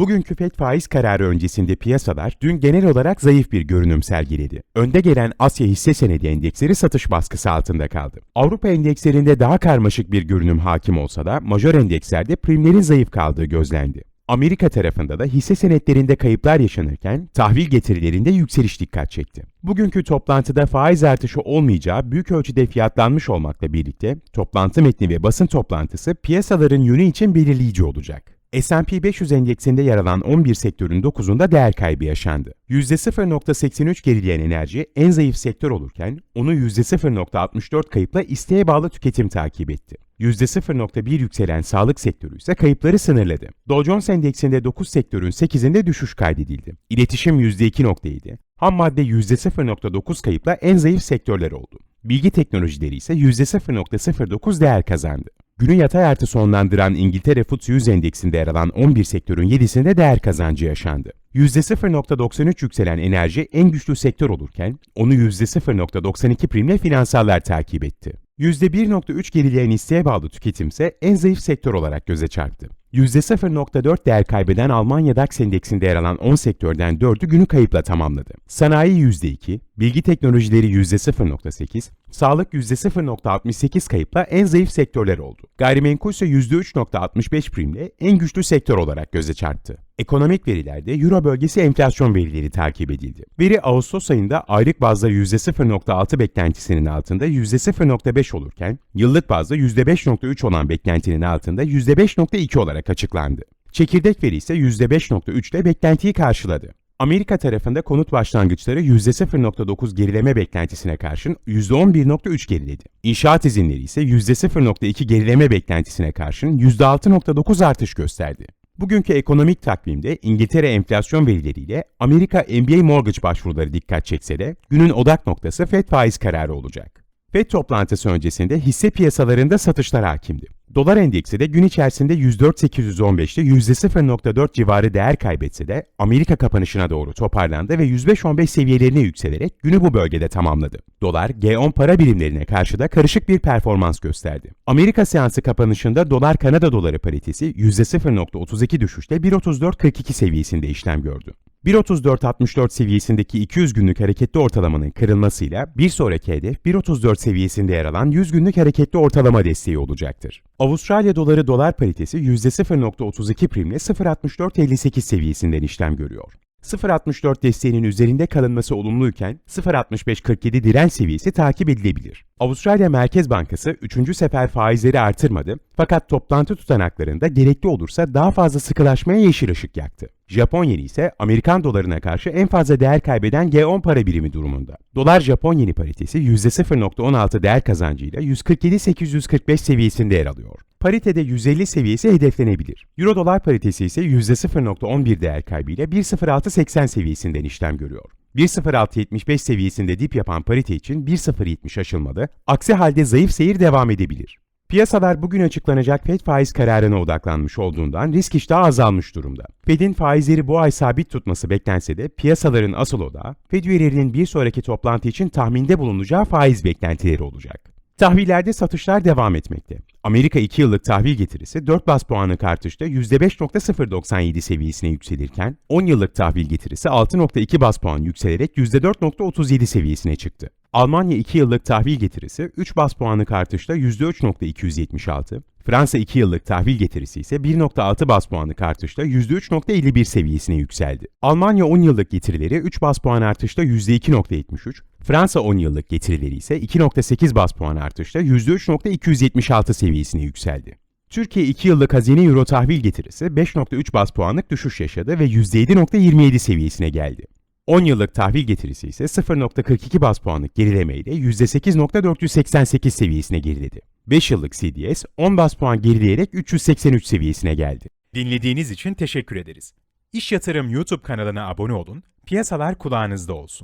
Bugünkü FED faiz kararı öncesinde piyasalar dün genel olarak zayıf bir görünüm sergiledi. Önde gelen Asya hisse senedi endeksleri satış baskısı altında kaldı. Avrupa endekslerinde daha karmaşık bir görünüm hakim olsa da majör endekslerde primlerin zayıf kaldığı gözlendi. Amerika tarafında da hisse senetlerinde kayıplar yaşanırken tahvil getirilerinde yükseliş dikkat çekti. Bugünkü toplantıda faiz artışı olmayacağı büyük ölçüde fiyatlanmış olmakla birlikte toplantı metni ve basın toplantısı piyasaların yönü için belirleyici olacak. S&P 500 endeksinde yer alan 11 sektörün 9'unda değer kaybı yaşandı. %0.83 gerileyen enerji en zayıf sektör olurken onu %0.64 kayıpla isteğe bağlı tüketim takip etti. %0.1 yükselen sağlık sektörü ise kayıpları sınırladı. Dow Jones endeksinde 9 sektörün 8'inde düşüş kaydedildi. İletişim %2.7, ham madde %0.9 kayıpla en zayıf sektörler oldu. Bilgi teknolojileri ise %0.09 değer kazandı. Günü yatay artı sonlandıran İngiltere FTSE 100 endeksinde yer alan 11 sektörün 7'sinde değer kazancı yaşandı. %0.93 yükselen enerji en güçlü sektör olurken onu %0.92 primle finansallar takip etti. %1.3 gerileyen isteğe bağlı tüketimse en zayıf sektör olarak göze çarptı. %0.4 değer kaybeden Almanya DAX endeksinde yer alan 10 sektörden 4'ü günü kayıpla tamamladı. Sanayi %2, bilgi teknolojileri %0.8, sağlık %0.68 kayıpla en zayıf sektörler oldu. Gayrimenkul ise %3.65 primle en güçlü sektör olarak göze çarptı. Ekonomik verilerde Euro bölgesi enflasyon verileri takip edildi. Veri Ağustos ayında aylık bazda %0.6 beklentisinin altında %0.5 olurken, yıllık bazda %5.3 olan beklentinin altında %5.2 olarak açıklandı. Çekirdek veri ise %5.3 ile beklentiyi karşıladı. Amerika tarafında konut başlangıçları %0.9 gerileme beklentisine karşın %11.3 geriledi. İnşaat izinleri ise %0.2 gerileme beklentisine karşın %6.9 artış gösterdi. Bugünkü ekonomik takvimde İngiltere enflasyon verileriyle Amerika MBA mortgage başvuruları dikkat çekse de günün odak noktası FED faiz kararı olacak. FED toplantısı öncesinde hisse piyasalarında satışlar hakimdi. Dolar endeksi de gün içerisinde 104.815'te %0.4 civarı değer kaybetse de Amerika kapanışına doğru toparlandı ve 105.15 seviyelerine yükselerek günü bu bölgede tamamladı. Dolar, G10 para birimlerine karşı da karışık bir performans gösterdi. Amerika seansı kapanışında dolar Kanada doları paritesi %0.32 düşüşle 1.3442 seviyesinde işlem gördü. 1.34.64 seviyesindeki 200 günlük hareketli ortalamanın kırılmasıyla bir sonraki hedef 1.34 seviyesinde yer alan 100 günlük hareketli ortalama desteği olacaktır. Avustralya doları dolar paritesi %0.32 primle 0.6458 seviyesinden işlem görüyor. 0.64 desteğinin üzerinde kalınması olumluyken 0.6547 direnç seviyesi takip edilebilir. Avustralya Merkez Bankası 3. sefer faizleri artırmadı fakat toplantı tutanaklarında gerekli olursa daha fazla sıkılaşmaya yeşil ışık yaktı. Japon yeni ise Amerikan dolarına karşı en fazla değer kaybeden G10 para birimi durumunda. Dolar Japon yeni paritesi %0.16 değer kazancıyla 147.845 seviyesinde yer alıyor. Paritede 150 seviyesi hedeflenebilir. Euro dolar paritesi ise %0.11 değer kaybıyla 1.0680 seviyesinden işlem görüyor. 1.0675 seviyesinde dip yapan parite için 1.070 aşılmalı, aksi halde zayıf seyir devam edebilir. Piyasalar bugün açıklanacak FED faiz kararına odaklanmış olduğundan risk iştahı azalmış durumda. FED'in faizleri bu ay sabit tutması beklense de piyasaların asıl odağı FED üyelerinin bir sonraki toplantı için tahminde bulunacağı faiz beklentileri olacak. Tahvillerde satışlar devam etmekte. Amerika 2 yıllık tahvil getirisi 4 bas puanlık artışta %5.097 seviyesine yükselirken 10 yıllık tahvil getirisi 6.2 bas puan yükselerek %4.37 seviyesine çıktı. Almanya 2 yıllık tahvil getirisi 3 bas puanlık artışta %3.276, Fransa 2 yıllık tahvil getirisi ise 1.6 bas puanlık artışta %3.51 seviyesine yükseldi. Almanya 10 yıllık getirileri 3 bas puan artışta %2.73, Fransa 10 yıllık getirileri ise 2.8 bas puan artışta %3.276 seviyesine yükseldi. Türkiye 2 yıllık hazine euro tahvil getirisi 5.3 bas puanlık düşüş yaşadı ve %7.27 seviyesine geldi. 10 yıllık tahvil getirisi ise 0.42 bas puanlık gerilemeyle %8.488 seviyesine geriledi. 5 yıllık CDS 10 bas puan gerileyerek 383 seviyesine geldi. Dinlediğiniz için teşekkür ederiz. İş Yatırım YouTube kanalına abone olun, piyasalar kulağınızda olsun.